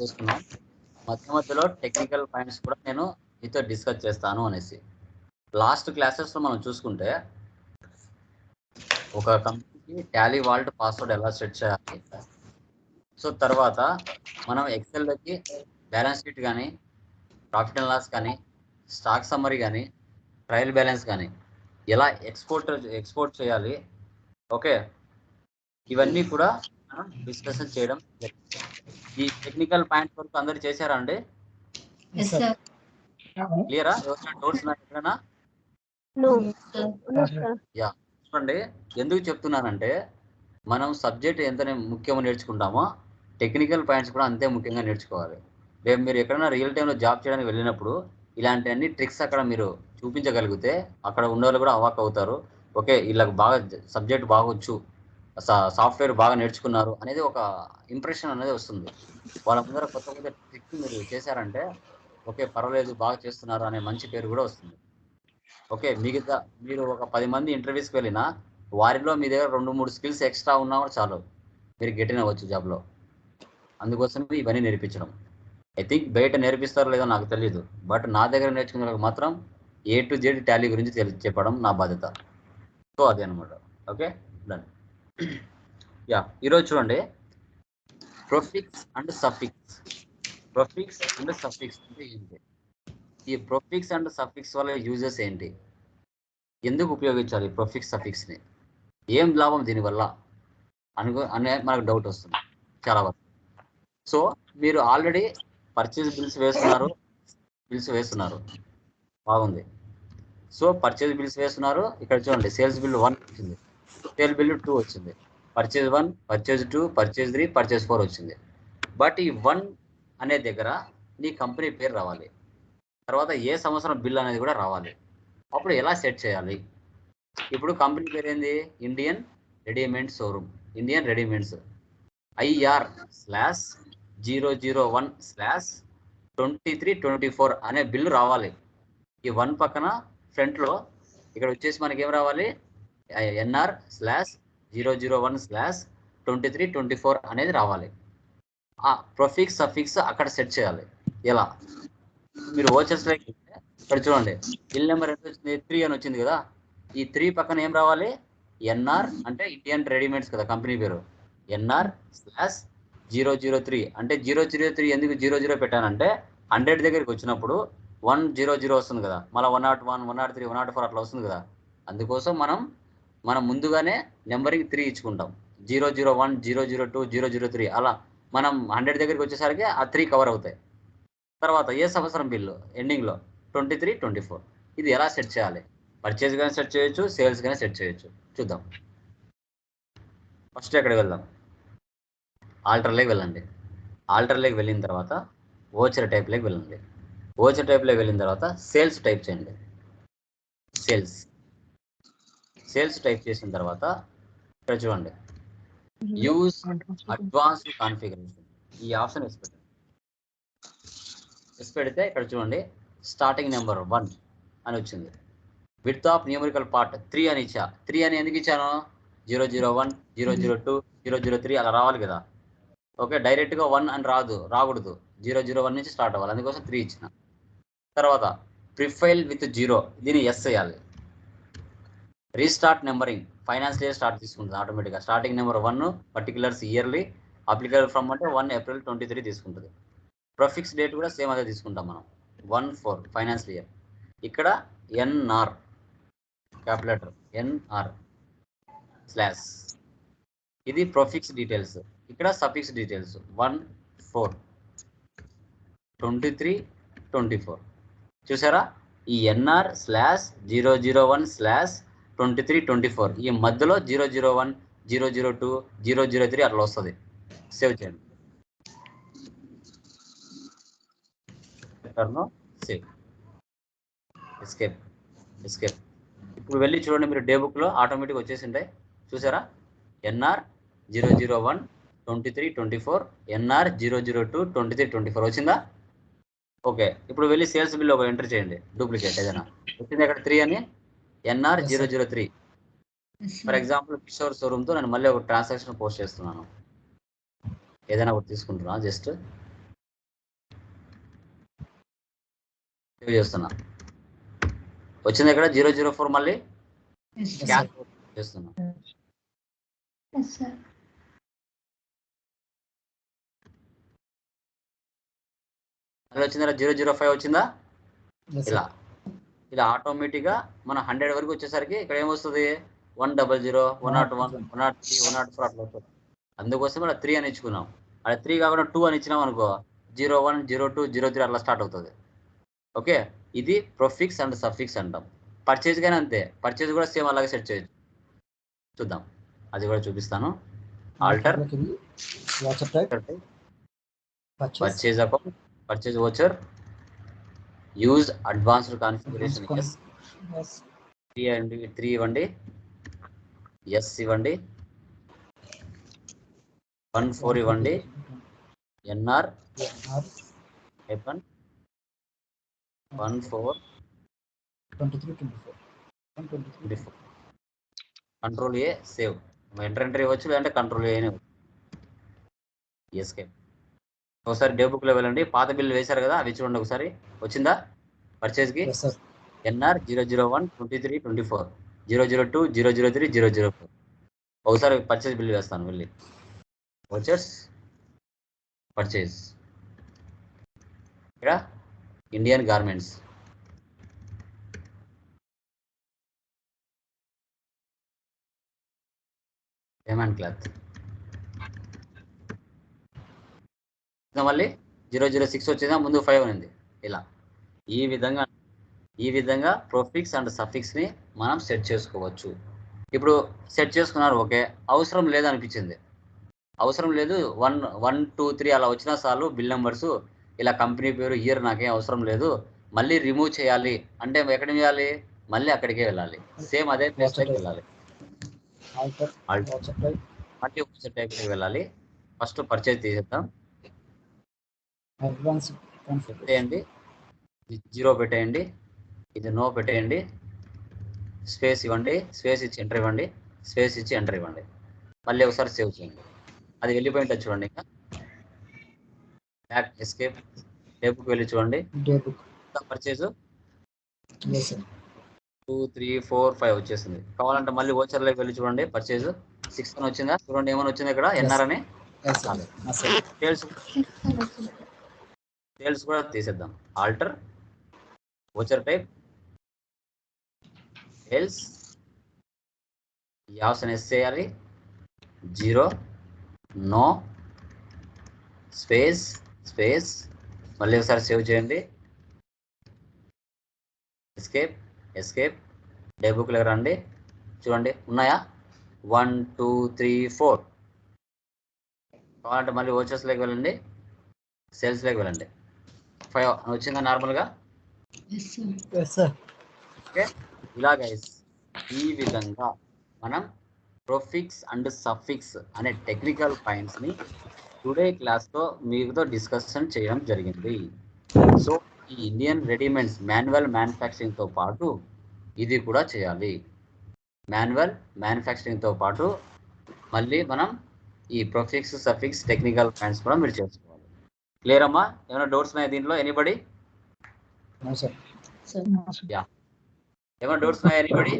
చేసుకున్నాం మధ్య మధ్యలో టెక్నికల్ పాయింట్స్ కూడా నేను మీతో డిస్కస్ చేస్తాను అనేసి. లాస్ట్ క్లాసెస్లో మనం చూసుకుంటే ఒక కంపెనీకి టాలీ వాల్ట్ పాస్వర్డ్ ఎలా సెట్ చేయాలి? సో తర్వాత మనం ఎక్సెల్లోకి బ్యాలెన్స్ షీట్ కానీ ప్రాఫిట్ అండ్ లాస్ కానీ స్టాక్ సమ్మరీ కానీ ట్రయల్ బ్యాలెన్స్ కానీ ఎలా ఎక్స్పోర్ట్ ఎక్స్పోర్ట్ చేయాలి? ఓకే ఇవన్నీ కూడా డిస్కషన్ చేయడం. ఈ టెక్నికల్ పాయింట్ వరకు అందరు చేశారా అండి? క్లియరా డౌట్స్ ఎక్కడైనా. చూడండి ఎందుకు చెప్తున్నానంటే మనం సబ్జెక్ట్ ఎంత ముఖ్యమో నేర్చుకుంటామో టెక్నికల్ పాయింట్స్ కూడా అంతే ముఖ్యంగా నేర్చుకోవాలి. రేపు మీరు ఎక్కడైనా రియల్ టైంలో జాబ్ చేయడానికి వెళ్ళినప్పుడు ఇలాంటి అన్ని ట్రిక్స్ అక్కడ మీరు చూపించగలిగితే అక్కడ ఉన్న వాళ్ళు కూడా అవాక్ అవుతారు. ఓకే వీళ్ళకి బాగా సబ్జెక్ట్ బాగొచ్చు. సాఫ్ట్వేర్ బాగా నేర్చుకున్నారు అనేది ఒక ఇంప్రెషన్ అనేది వస్తుంది. వాళ్ళ ముందర కొత్త కొత్త ట్రిక్ మీరు చేశారంటే ఓకే పర్వాలేదు బాగా చేస్తున్నారు అనే మంచి పేరు కూడా వస్తుంది. ఓకే మిగతా మీరు ఒక పది మంది ఇంటర్వ్యూస్కి వెళ్ళినా వారిలో మీ దగ్గర రెండు మూడు స్కిల్స్ ఎక్స్ట్రా ఉన్నా కూడా చాలు. మీరు గెటిన్ అవ్వచ్చు జాబ్లో అందుకోసం ఇవన్నీ నేర్పించడం. ఐ థింక్ బయట నేర్పిస్తారో లేదో నాకు తెలియదు బట్ నా దగ్గర నేర్చుకున్న మాత్రం ఏ టు జెడ్ టాలీ గురించి తెలి చెప్పడం నా బాధ్యత. సో అదే అనమాట ఓకే డన్. యా ఈరోజు చూడండి. Prefix and suffix prefix and suffix అంటే ఏంటి? ఈ ప్రొఫిక్స్ అండ్ సఫిక్స్ వల్ల యూజెస్ ఏంటి? ఎందుకు ఉపయోగించాలి ప్రొఫిక్స్ సఫిక్స్ని ఏం లాభం దీనివల్ల అనుకో అనే మనకు డౌట్ వస్తుంది చాలా వరకు. సో మీరు ఆల్రెడీ పర్చేజ్ బిల్స్ వేస్తున్నారు. బిల్స్ వేస్తున్నారు. బాగుంది. సో పర్చేజ్ బిల్స్ వేస్తున్నారు. ఇక్కడ చూడండి సేల్స్ బిల్ వన్ వచ్చింది. సేల్ బిల్ టూ వచ్చింది. Purchase one purchase two purchase three purchase four వచ్చింది. బట్ ఈ వన్ అనే దగ్గర నీ కంపెనీ పేరు రావాలి. తర్వాత ఏ సంవత్సరం బిల్ అనేది కూడా రావాలి. అప్పుడు ఎలా సెట్ చేయాలి? ఇప్పుడు కంపెనీ పేరు ఏంది? Indian readymade showroom Indian readymades IR slash zero zero one slash twenty three twenty four అనే బిల్లు రావాలి. ఈ వన్ పక్కన ఫ్రంట్లో ఇక్కడ వచ్చేసి మనకి ఏం రావాలి? NR slash zero zero one slash twenty three twenty four అనేది రావాలి. ఆ ప్రొఫిక్స్ సఫిక్స్ అక్కడ సెట్ చేయాలి. ఎలా? మీరు ఓచర్స్ ఇక్కడ చూడండి. బిల్ నెంబర్ ఎంత వచ్చింది? త్రీ అని వచ్చింది కదా. ఈ త్రీ పక్కన ఏం రావాలి? ఎన్ఆర్ అంటే ఇండియన్ రెడీమేడ్స్ కదా కంపెనీ పేరు. NR slash zero zero three అంటే జీరో జీరో త్రీ ఎందుకు జీరో జీరో పెట్టానంటే హండ్రెడ్ దగ్గరికి వచ్చినప్పుడు వన్ జీరో జీరో వస్తుంది కదా. మళ్ళీ one nought one one nought three one nought four అట్లా వస్తుంది కదా. అందుకోసం మనం మనం ముందుగానే numbering three ఇచ్చుకుంటాం. Zero zero one zero zero two zero zero three అలా మనం హండ్రెడ్ దగ్గరికి వచ్చేసరికి ఆ త్రీ కవర్ అవుతాయి. తర్వాత ఏ సంవత్సరం బిల్లు? ఎండింగ్లో ట్వంటీ త్రీ ట్వంటీ ఫోర్. ఇది ఎలా సెట్ చేయాలి? పర్చేజ్ కానీ సెట్ చేయొచ్చు సేల్స్ కానీ సెట్ చేయొచ్చు. చూద్దాం. ఫస్ట్ ఎక్కడికి వెళ్దాం? ఆల్టర్లోకి వెళ్ళండి. ఆల్టర్లోకి వెళ్ళిన తర్వాత ఓచర్ టైప్లోకి వెళ్ళండి. ఓచర్ టైప్లోకి వెళ్ళిన తర్వాత సేల్స్ టైప్ చేయండి. సేల్స్. సేల్స్ టైప్ చేసిన తర్వాత ఇక్కడ చూడండి. యూస్ అడ్వాన్స్డ్ కాన్ఫిగరేషన్ ఈ ఆప్షన్ పెట్టండి. వేసి పెడితే ఇక్కడ చూడండి స్టార్టింగ్ నెంబర్ వన్ అని వచ్చింది. With of numerical part three అని ఇచ్చా. త్రీ అని ఎందుకు ఇచ్చాను? Zero zero one zero zero two zero zero three అలా రావాలి కదా. ఓకే డైరెక్ట్గా వన్ అని రాదు రాకూడదు. జీరో జీరో వన్ నుంచి స్టార్ట్ అవ్వాలి. అందుకోసం త్రీ ఇచ్చిన. తర్వాత ప్రిఫైల్ విత్ జీరో దీన్ని ఎస్ చేయాలి. Restart numbering finance year start తీసుకుంటుంది ఆటోమేటిక్గా starting number one particulars yearly applicable from అంటే వన్ ఏప్రిల్ ట్వంటీ త్రీ తీసుకుంటుంది ప్రొఫిక్స్ డేట్ కూడా సేమ్ అదే తీసుకుంటాం మనం. వన్ ఫోర్ ఫైనాన్స్ ఇయర్ ఇక్కడ ఎన్ఆర్ క్యాపిలేటర్ ఎన్ఆర్ స్లాష్ ఇది ప్రొఫిక్స్ డీటెయిల్స్ ఇక్కడ suffix details one four twenty three twenty four చూసారా? ఈ NR slash zero zero one slash twenty three twenty four. ఈ మధ్యలో zero zero one zero zero two zero zero three అట్లా వస్తుంది. Save చేయండి. Save escape escape ఇప్పుడు వెళ్ళి చూడండి మీరు డే బుక్లో ఆటోమేటిక్ వచ్చేసి ఉంటాయి. చూసారా? NR zero zero one twenty three twenty four. NR zero zero two twenty three twenty four. వచ్చిందా? ఓకే. ఇప్పుడు వెళ్ళి సేల్స్ బిల్ ఒక ఎంటర్ చేయండి. డూప్లికేట్ ఏదైనా. వచ్చింది అక్కడ త్రీ అని? NR zero zero three. For example Kishore షోరూమ్తో నేను మళ్ళీ ఒక ట్రాన్సాక్షన్ పోస్ట్ చేస్తున్నాను. ఏదైనా ఒకటి తీసుకుంటున్నా జస్ట్ చేస్తున్నా. వచ్చింది ఇక్కడ జీరో జీరో ఫోర్ మళ్ళీ? చేస్తున్నా. మళ్ళీ వచ్చిందా? జీరో జీరో ఫైవ్ వచ్చిందా? ఇలా. ఇలా ఆటోమేటిక్గా మన హండ్రెడ్ వరకు వచ్చేసరికి ఇక్కడ ఏమొస్తుంది? One double zero one nought one one nought three one nought four అట్లా వస్తుంది. అందుకోసం ఇలా త్రీ అని ఇచ్చుకున్నాం. అలా త్రీ కాకుండా టూ అని ఇచ్చినాం అనుకో zero one zero two zero three అట్లా స్టార్ట్ అవుతుంది. ఓకే? ఇది ప్రొఫిక్స్ అండ్ సఫిక్స్ అంటాం. పర్చేజ్ కానీ అంతే. పర్చేజ్ కూడా సేమ్ అలాగే సెట్ చేయొచ్చు. చూద్దాం. అది కూడా చూపిస్తాను. Alter. Purchase. Account. Purchase voucher use advanced configuration yes. Three అండి త్రీ ఇవ్వండి. ఎస్ ఇవ్వండి. వన్ ఫోర్ ఇవ్వండి. NR. Hyphen one four. Control A save enter enter ఇవ్వచ్చు లేదంటే కంట్రోల్ ఏ అని ఎస్కే ఒకసారి డే బుక్లో వెళ్ళండి. పాత బిల్లు వేశారు కదా అవి చూడండి ఒకసారి. వచ్చిందా? పర్చేజ్కి yes sir NR zero zero one twenty three twenty four. Zero zero two zero zero three zero zero four. ఒకసారి పర్చేజ్ బిల్ వేస్తాను వెళ్ళి వచ్చర్స్ పర్చేజ్ ఇక్కడ ఇండియన్ గార్మెంట్స్. Payment cloth. మళ్ళీ. జీరో జీరో సిక్స్ వచ్చిందా ముందు ఫైవ్ ఉంది ఇలా. ఈ విధంగా ఈ విధంగా ప్రొఫిక్స్ అండ్ సఫిక్స్ని మనం సెట్ చేసుకోవచ్చు. ఇప్పుడు సెట్ చేసుకున్నారు ఓకే. అవసరం లేదనిపించింది అవసరం లేదు వన్ వన్ టూ త్రీ అలా వచ్చినా చాలు బిల్ నెంబర్స్ ఇలా కంపెనీ పేరు ఇయర్ నాకేం అవసరం లేదు. మళ్ళీ రిమూవ్ చేయాలి. అంటే ఎక్కడ చేయాలి మళ్ళీ అక్కడికే వెళ్ళాలి. సేమ్ అదే ప్లేస్లోకి వెళ్ళాలి. మళ్ళీ టైప్కి వెళ్ళాలి. ఫస్ట్ పర్చేజ్ తీసేద్దాం. అడ్వాన్స్ పెట్టేయండి. జీరో పెట్టేయండి. ఇది నో పెట్టేయండి. స్పేస్ ఇవ్వండి. స్పేస్ ఇచ్చి ఎంటర్ ఇవ్వండి. స్పేస్ ఇచ్చి ఎంటర్ ఇవ్వండి. మళ్ళీ ఒకసారి సేవ్ చేయండి. అది వెళ్ళిపోయింటుంది చూడండి ఇంకా. బ్యాక్ ఎస్కేప్ టేబుల్కి వెళ్ళి చూడండి. Purchase two three four five వచ్చేసింది. కావాలంటే మళ్ళీ ఓచర్లోకి వెళ్ళి చూడండి. పర్చేజ్ సిక్స్ అని వచ్చిందా? చూడండి ఏమైనా వచ్చింది ఇక్కడ? ఎన్ఆర్ అని? సేల్స్ సేల్స్ కూడా తీసేద్దాం. ఆల్టర్ ఓచర్ టైప్ సేల్స్ ఈ ఆప్షన్ ఎస్ చేయాలి. జీరో నో స్పేస్ స్పేస్ మళ్ళీ ఒకసారి సేవ్ చేయండి. ఎస్కేప్ ఎస్కేప్ డే బుక్లో రండి. చూడండి ఉన్నాయా? వన్ టూ త్రీ ఫోర్ కావాలంటే మళ్ళీ ఓచర్స్లోకి వెళ్ళండి. సేల్స్లోకి వెళ్ళండి. ఫైవ్ వచ్చిందా నార్మల్గా? ఓకే. ఇలా గైస్ ఈ విధంగా మనం ప్రొఫిక్స్ అండ్ సఫిక్స్ అనే టెక్నికల్ పాయింట్స్ని టుడే క్లాస్తో మీతో డిస్కషన్ చేయడం జరిగింది. సో ఈ ఇండియన్ రెడీమేడ్స్ మాన్యువల్ మ్యానుఫ్యాక్చరింగ్తో పాటు ఇది కూడా చేయాలి. మాన్యువల్ మ్యానుఫ్యాక్చరింగ్తో పాటు మళ్ళీ మనం ఈ ప్రొఫిక్స్ సఫిక్స్ టెక్నికల్ పాయింట్స్ కూడా మీరు చేసుకోవాలి క్లియర్ అమ్మా ఏమైనా డౌట్స్ ఉన్నాయా దీంట్లో? ఎనీబడి నో సార్ ఏమైనా డౌట్స్ ఉన్నాయా ఎనీబడి